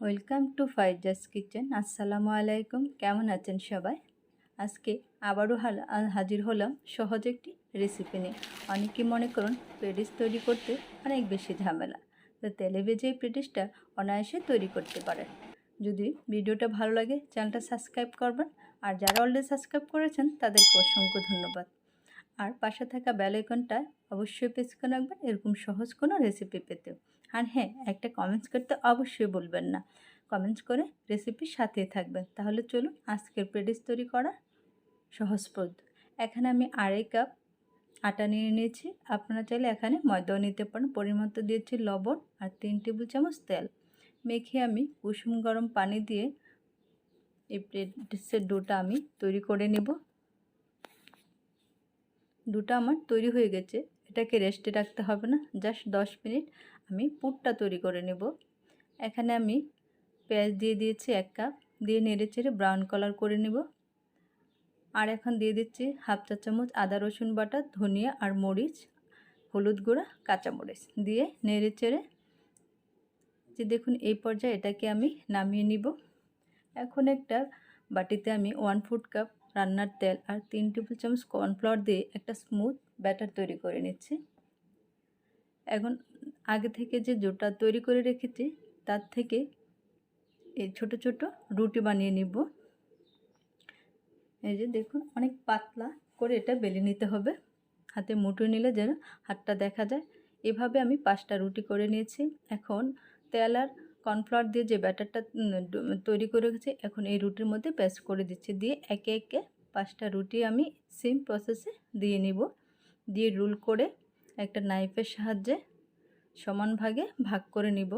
Welcome to ফাইজাস kitchen. আসসালামু আলাইকুম। কেমন আছেন সবাই? আজকে আবারও হাজির হলাম সহজ একটি রেসিপি নিয়ে। অনেকে মনে করুন পেডিস তৈরি করতে অনেক বেশি ঝামেলা। তো তেলে ভেজে এই পেডিসটা অনায়াসে তৈরি করতে পারেন। যদি ভিডিওটা ভালো লাগে, চ্যানেলটা সাবস্ক্রাইব করবেন। আর যারা অলরেডি সাবস্ক্রাইব করেছেন, তাদেরকে অসংখ্য ধন্যবাদ। আর পাশে থাকা বেল আইকনটা অবশ্যই প্রেস করে রাখবেন, এরকম সহজ কোনো রেসিপি পেতে। আর হ্যাঁ একটা কমেন্টস করতে অবশ্যই বলবেন না। কমেন্টস করে রেসিপির সাথেই থাকবেন। তাহলে চলুন আজকের প্রেডিস তৈরি করা সহজ এখানে আমি আড়াই কাপ আটা নিয়ে নিয়েছি। আপনারা চাইলে এখানে ময়দাও নিতে পারেন। পরিমাণ দিয়েছি লবণ আর তিন টেবিল চামচ তেল। মেখে আমি কুসুম গরম পানি দিয়ে এই প্রেডিসের ডোটা আমি তৈরি করে নেব। দুটা আমার তৈরি হয়ে গেছে। এটাকে রেস্টে রাখতে হবে না জাস্ট দশ মিনিট আমি পুরটা তৈরি করে নেব। এখানে আমি পেঁয়াজ দিয়ে দিয়েছি এক কাপ, দিয়ে নেড়ে চেড়ে ব্রাউন কালার করে নেব। আর এখন দিয়ে দিচ্ছি হাফ চা চামচ আদা, রসুন বাটা, ধনিয়া আর মরিচ, হলুদ গুঁড়া কাঁচামরিচ দিয়ে নেড়ে চেড়ে যে দেখুন এই পর্যায়ে এটাকে আমি নামিয়ে নিব। এখন একটা বাটিতে আমি ওয়ান ফুট কাপ রান্নার তেল আর তিন টেবিল চামচ কর্নফ্লাওয়ার দিয়ে একটা স্মুথ ব্যাটার তৈরি করে নিচ্ছি। এখন আগে থেকে যে জোটা তৈরি করে রেখেছি, তার থেকে এই ছোট ছোট রুটি বানিয়ে নিব। এই যে দেখুন, অনেক পাতলা করে এটা বেলে নিতে হবে। হাতে মুঠো নিলে যেন হাতটা দেখা যায়। এভাবে আমি পাঁচটা রুটি করে নিয়েছি। এখন তেল আর কর্নফ্লাওয়ার দিয়ে যে ব্যাটারটা তৈরি করে রেখেছি, এখন এই রুটির মধ্যে পেস্ট করে দিচ্ছি। দিয়ে একে একে পাঁচটা রুটি আমি সেম প্রসেসে দিয়ে নিব। দিয়ে রুল করে একটা নাইফের সাহায্যে সমান ভাগে ভাগ করে নিব।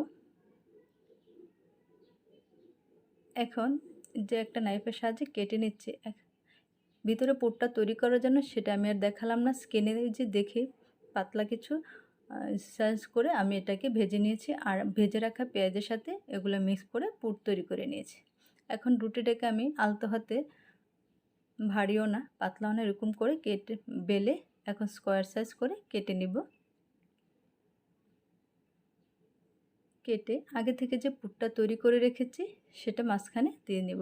এখন যে একটা নাইফের সাহায্যে কেটে নিচ্ছে ভিতরে পুরটা তৈরি করার জন্য সেটা আমি আর দেখালাম না। স্কিনে যে দেখে, পাতলা কিছু সাইজ করে আমি এটাকে ভেজে নিয়েছি আর ভেজে রাখা পেঁয়াজের সাথে এগুলো মিক্স করে পুর তৈরি করে নিয়েছি। এখন রুটিটাকে আমি আলতো হাতে ভারীও না, পাতলাও না, এরকম করে কেটে বেলে এখন স্কোয়ার সাইজ করে কেটে নিব। কেটে আগে থেকে যে পুরটা তৈরি করে রেখেছি সেটা মাঝখানে দিয়ে নেব।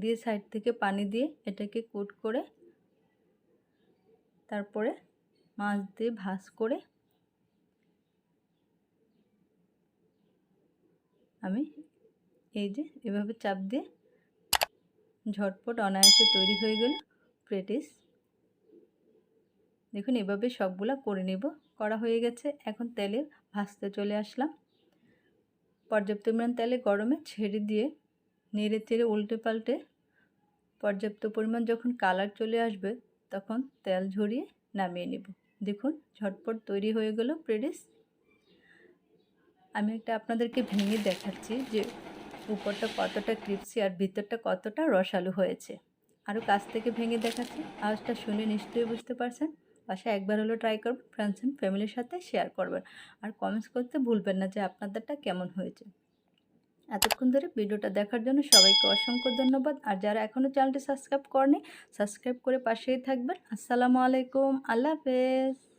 দিয়ে সাইড থেকে পানি দিয়ে এটাকে কোট করে তারপরে মাছ দিয়ে ভাজ করে আমি এই যে এভাবে চাপ দিয়ে ঝটপট অনায়াসে তৈরি হয়ে গেল প্রেটিস। দেখুন, এভাবে সবগুলা করে নেব। করা হয়ে গেছে। এখন তেলে ভাজতে চলে আসলাম। পর্যাপ্ত পরিমাণ তেলে গরমে ছেড়ে দিয়ে নেড়ে চেড়ে উল্টে পাল্টে পর্যাপ্ত পরিমাণ যখন কালার চলে আসবে তখন তেল ঝরিয়ে নামিয়ে নেব। দেখুন, ঝটপট তৈরি হয়ে গেল প্রেডিস আমি একটা আপনাদেরকে ভেঙে দেখাচ্ছি যে উপরটা কতটা ক্রিপসি আর ভিতরটা কতটা রসালো হয়েছে। আরও কাছ থেকে ভেঙে দেখাচ্ছি। আওয়াজটা শুনে নিশ্চয়ই বুঝতে পারছেন। বাসায় একবার হলো ট্রাই করবেন ফ্রেন্ডস অ্যান্ড ফ্যামিলির সাথে শেয়ার করবেন। আর কমেন্টস করতে ভুলবেন না যে আপনাদেরটা কেমন হয়েছে। এতক্ষণ ধরে ভিডিওটা দেখার জন্য সবাইকে অসংখ্য ধন্যবাদ। আর যারা এখনও চ্যানেলটি সাবস্ক্রাইব করেনি সাবস্ক্রাইব করে পাশেই থাকবেন। আসসালামু আলাইকুম। আল্লাহ হাফেজ।